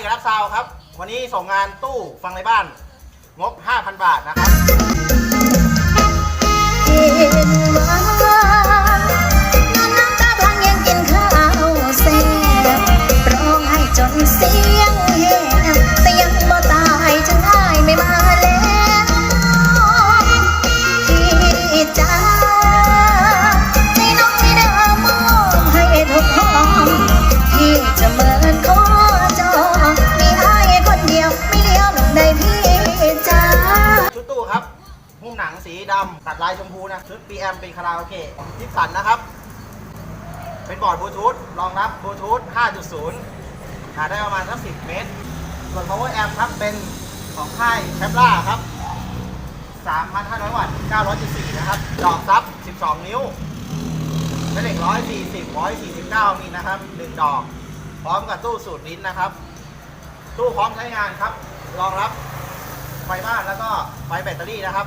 เอกลักษณ์ซาวครับ วันนี้ส่งงานตู้ฟังในบ้าน งบ 5,000 บาทนะครับกินหวานนอนน้ำตาพลังยังกินข้าวแซ่บร้องไห้จนเสียงแหบ สีดำตัดลายชมพูนะชุด PM เป็นคาราโอเกะทิปสันนะครับ เป็นบอร์ดบลูทูธรองรับบลูทูธ5.0หาได้ประมาณสัก10 เมตร ส่วน power amp ครับเป็นของค่ายแคปล่าครับ 3,500 วัตต์9.4นะครับ ดอกซับ 12 นิ้วแม่เหล็ก 140 149มิลนะครับ 1 ดอก พร้อมกับตู้สูตรลิ้นนะครับ ตู้พร้อมใช้งานครับ รองรับ ไฟบ้านแล้วก็ไฟแบตเตอรี่นะครับ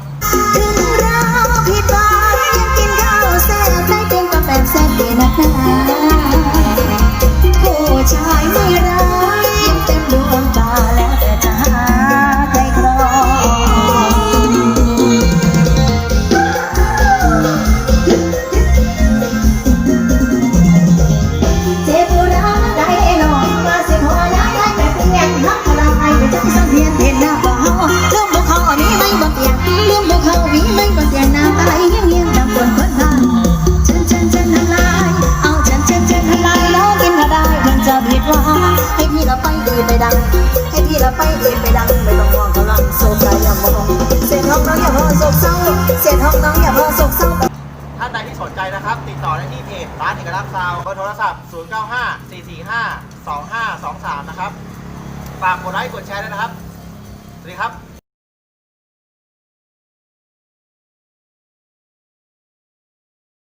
ดีไปดัง ให้พี่ละไปดีไปดัง ไม่ต้องมองกำลังโศกใจอย่ามองเสียท้องน้องอย่าพอโศกเศร้า เสียท้องน้องอย่าพอโศกเศร้า ท่านใดที่สนใจนะครับ ติดต่อได้ที่เพจร้านเอกลักษณ์ซาวเบอร์โทรศัพท์ 095 445 2523 นะครับ ฝากกดไลค์กดแชร์ด้วยนะครับ สวัสดีครับ